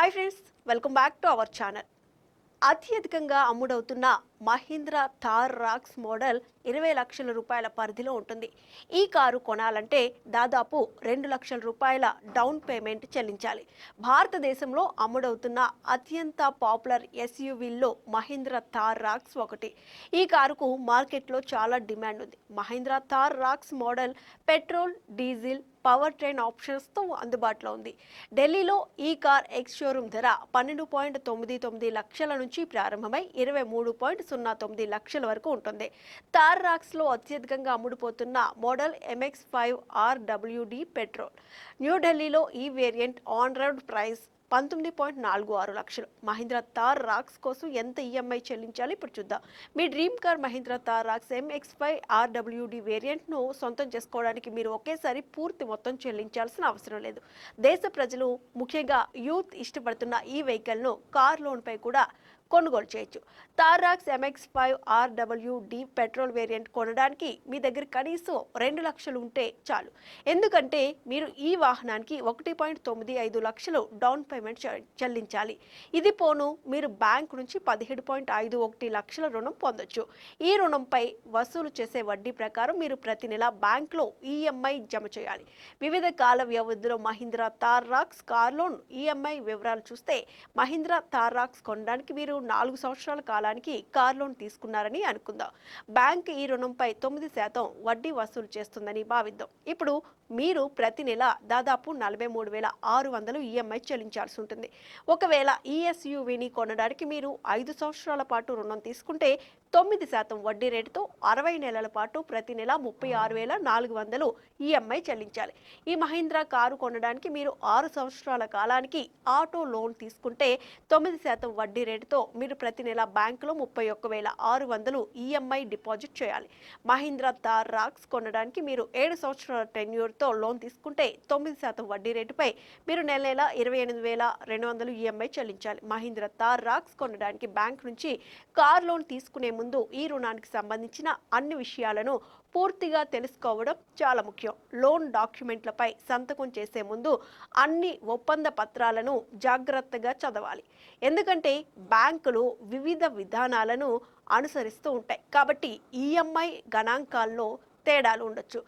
Hi friends welcome back to our channel అత్యధికంగా అమ్ముడవుతున్న Mahindra Thar Roxx model ఇరవై లక్షల రూపాయల పరిధిలో ఉంటుంది. ఈ కారు కొనాలంటే దాదాపు రెండు లక్షల రూపాయల డౌన్ పేమెంట్ చెల్లించాలి. భారతదేశంలో అమ్ముడవుతున్న అత్యంత పాపులర్ ఎస్యూవీల్లో మహీంద్రా థార్ రాక్స్ ఒకటి. ఈ కారుకు మార్కెట్లో చాలా డిమాండ్ ఉంది. Mahindra Thar Roxx model petrol diesel power train ఆప్షన్స్తో అందుబాటులో ఉంది. ఢిల్లీలో ఈ కార్ ఎక్స్ షోరూమ్ ధర పన్నెండు పాయింట్ తొమ్మిది తొమ్మిది లక్షల నుంచి ప్రారంభమై ఇరవై మూడు పాయింట్ సున్నా తొమ్మిది లక్షల వరకు ఉంటుంది. తార్ రాక్స్లో అత్యధికంగా అమ్ముడుపోతున్న model MX five R WD petrol. న్యూఢిల్లీలో ఈ వేరియంట్ ఆన్ రోడ్ ప్రైస్ పంతొమ్మిది పాయింట్ నాలుగు ఆరు లక్షలు. మహీంద్రా తార్ రాక్స్ కోసం ఎంత ఈఎంఐ చెల్లించాలి ఇప్పుడు చూద్దాం. మీ dream car Mahindra Thar Roxx MX five RWD వేరియంట్ను సొంతం చేసుకోవడానికి మీరు ఒకేసారి పూర్తి మొత్తం చెల్లించాల్సిన అవసరం లేదు. దేశ ప్రజలు ముఖ్యంగా యూత్ ఇష్టపడుతున్న ఈ వెహికల్ను కార్ లోన్పై కూడా కొనుగోలు చేయొచ్చు. Thar Roxx MX five RW D petrol variant కొనడానికి మీ దగ్గర కనీసం రెండు లక్షలు ఉంటే చాలు. ఎందుకంటే మీరు ఈ వాహనానికి ఒకటి పాయింట్ తొమ్మిది ఐదు లక్షలు డౌన్ పేమెంట్ చె- చెల్లించాలి. ఇది పోను మీరు బ్యాంక్ నుంచి పదిహేడు పాయింట్ ఐదు ఒకటి లక్షల రుణం పొందొచ్చు. ఈ రుణంపై వసూలు చేసే వడ్డీ ప్రకారం మీరు ప్రతి నెల బ్యాంక్లో ఈఎంఐ జమ చేయాలి. వివిధ కాల వ్యవధిలో Mahindra Thar Roxx car loan EMI వివరాలు చూస్తే మహీంద్రా తార్ రాక్స్ కొనడానికి మీరు నాలుగు సంవత్సరాల కాలానికి కార్ లోన్ తీసుకున్నారని అనుకుందాం. బ్యాంక్ ఈ రుణంపై తొమ్మిది శాతం వడ్డీ వసూలు చేస్తుందని భావిద్దాం. ఇప్పుడు మీరు ప్రతి నెల దాదాపు నలభై మూడు వేల ఆరు వందలు ఈఎంఐ చెల్లించాల్సి ఉంటుంది. ఒకవేళ ఈ కొనడానికి మీరు ఐదు సంవత్సరాల పాటు రుణం తీసుకుంటే తొమ్మిది శాతం వడ్డీ రేటుతో అరవై నెలల పాటు ప్రతి నెల ముప్పై ఆరు వేల నాలుగు వందలు ఈఎంఐ చెల్లించాలి. ఈ మహీంద్రా కారు కొనడానికి మీరు ఆరు సంవత్సరాల కాలానికి ఆటో లోన్ తీసుకుంటే తొమ్మిది శాతం వడ్డీ రేటుతో మీరు ప్రతి నెల బ్యాంకులో ముప్పై ఒక్క వేల ఆరు వందలు ఈఎంఐ డిపాజిట్ చేయాలి. మహీంద్రా థార్ రాక్స్ కొనడానికి మీరు ఏడు సంవత్సరాల టెన్యూర్తో లోన్ తీసుకుంటే తొమ్మిది శాతం వడ్డీ రేటుపై మీరు నెల నెల ఇరవై ఎనిమిది వేల రెండు వందలు ఈఎంఐ చెల్లించాలి. మహీంద్రా థార్ రాక్స్ కొనడానికి బ్యాంక్ నుంచి కార్ లోన్ తీసుకునే ముందు ఈ రుణానికి సంబంధించిన అన్ని విషయాలను పూర్తిగా తెలుసుకోవడం చాలా ముఖ్యం. లోన్ డాక్యుమెంట్లపై సంతకం చేసే ముందు అన్ని ఒప్పంద పత్రాలను జాగ్రత్తగా చదవాలి. ఎందుకంటే బ్యాంకులు వివిధ విధానాలను అనుసరిస్తూ ఉంటాయి. కాబట్టి ఈఎంఐ గణాంకాల్లో తేడాలు ఉండొచ్చు.